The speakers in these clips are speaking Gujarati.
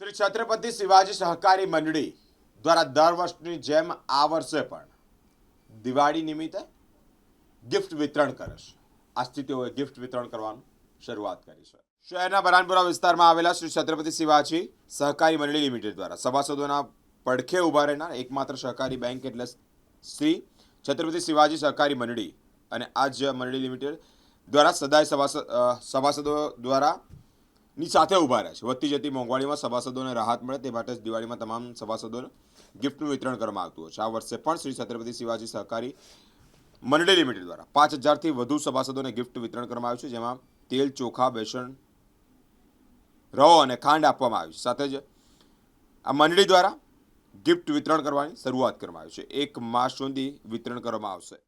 શ્રી છત્રપતિ શિવાજી સહકારી મંડળી દ્વારા દર વર્ષની જેમ આ વર્ષે પણ દિવાળી નિમિત્તે ગિફ્ટ વિતરણ કરે છે. આજથી તેઓએ ગિફ્ટ વિતરણ કરવાનું શરૂઆત કરી છે. શહેરના બરાનપુરા વિસ્તારમાં આવેલા શ્રી છત્રપતિ શિવાજી સહકારી મંડળી લિમિટેડ દ્વારા સભાસદોના પડખે ઊભા રહેનાર એકમાત્ર સહકારી બેંક એટલે શ્રી છત્રપતિ શિવાજી સહકારી મંડળી અને આ જ મંડળી લિમિટેડ દ્વારા સદાય સભાસદ સભાસદો દ્વારા ની સાથે ઊભા રહે છે. વધતી જતી મોંઘવારીમાં સભાસદોને રાહત મળે તે માટે જ દિવાળીમાં તમામ સભાસદોને ગિફ્ટનું વિતરણ કરવામાં આવતું હોય છે. આ વર્ષે પણ શ્રી છત્રપતિ શિવાજી સહકારી મંડળી લિમિટેડ દ્વારા પાંચ હજારથી વધુ સભાસદોને ગિફ્ટ વિતરણ કરવામાં આવ્યું છે, જેમાં તેલ, ચોખા, બેસણ, રવો અને ખાંડ આપવામાં આવ્યું છે. સાથે જ આ મંડળી દ્વારા ગિફ્ટ વિતરણ કરવાની શરૂઆત કરવામાં આવી છે. એક માસ સુધી વિતરણ કરવામાં આવશે.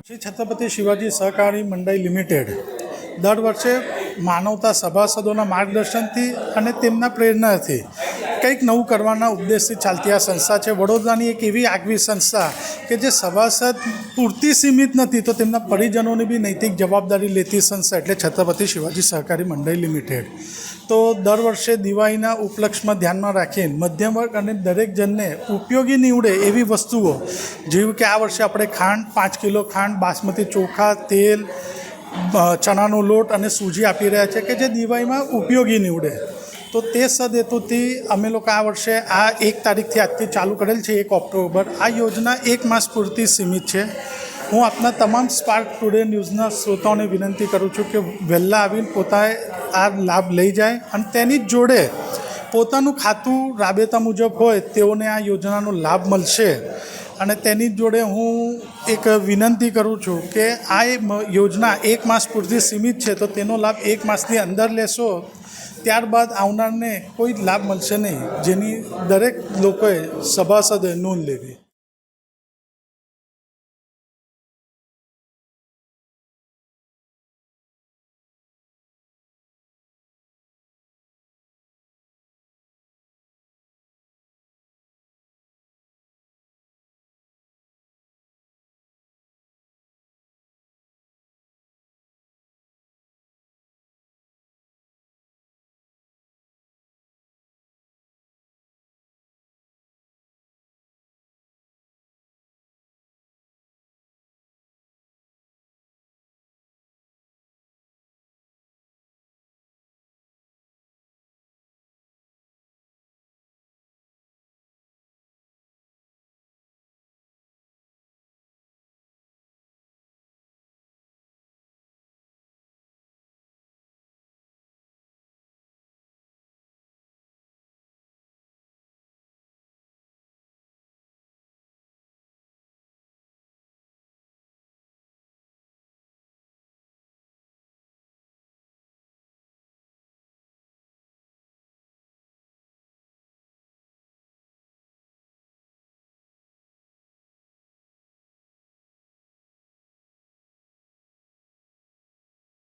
શ્રી છત્રપતિ શિવાજી સહકારી મંડળ લિમિટેડ દર વર્ષે માનવતા સભાસદોના માર્ગદર્શનથી અને તેમના પ્રેરણાથી કંઈક નવું કરવાના ઉપદેશથી ચાલતી આ સંસ્થા છે. વડોદરાની એક એવી આગવી સંસ્થા કે જે સભાસદ પૂરતી સીમિત નથી, તો તેમના પરિજનોની બી નૈતિક જવાબદારી લેતી સંસ્થા એટલે છત્રપતિ શિવાજી સહકારી મંડળ લિમિટેડ. તો દર વર્ષે દિવાળીના ઉપલક્ષમાં ધ્યાનમાં રાખીને મધ્યમ વર્ગ અને દરેક જણને ઉપયોગી નીવડે એવી વસ્તુઓ, જેવી કે આ વર્ષે આપણે ખાંડ, પાંચ કિલો ખાંડ, બાસમતી ચોખા, તેલ ચણાનો લોટ અને સૂજી આપી રહ્યા છે કે જે દિવાળીમાં ઉપયોગી નીવડે. તો તે સદહેતુથી અમે લોકો આ વર્ષે આ એક તારીખથી આજથી ચાલુ કરેલ છે એક ઓક્ટોબર. આ યોજના એક માસ પૂરતી સીમિત છે. હું આપના તમામ સ્પાર્ક ટુડે ન્યૂઝના શ્રોતાઓને વિનંતી કરું છું કે વહેલા આવીને પોતાએ આ લાભ લઈ જાય અને તેની જ જોડે પોતાનું ખાતું રાબેતા મુજબ હોય તેઓને આ યોજનાનો લાભ મળશે. અને તેની જોડે હું એક વિનંતી કરું છું કે આ યોજના એક માસ પૂરતી સીમિત છે તો તેનો લાભ એક માસની અંદર લેશો ત્યારબાદ આવનારને કોઈ લાભ મળશે નહીં જેની દરેક લોકોએ સભાસદોએ નોંધ લેવી.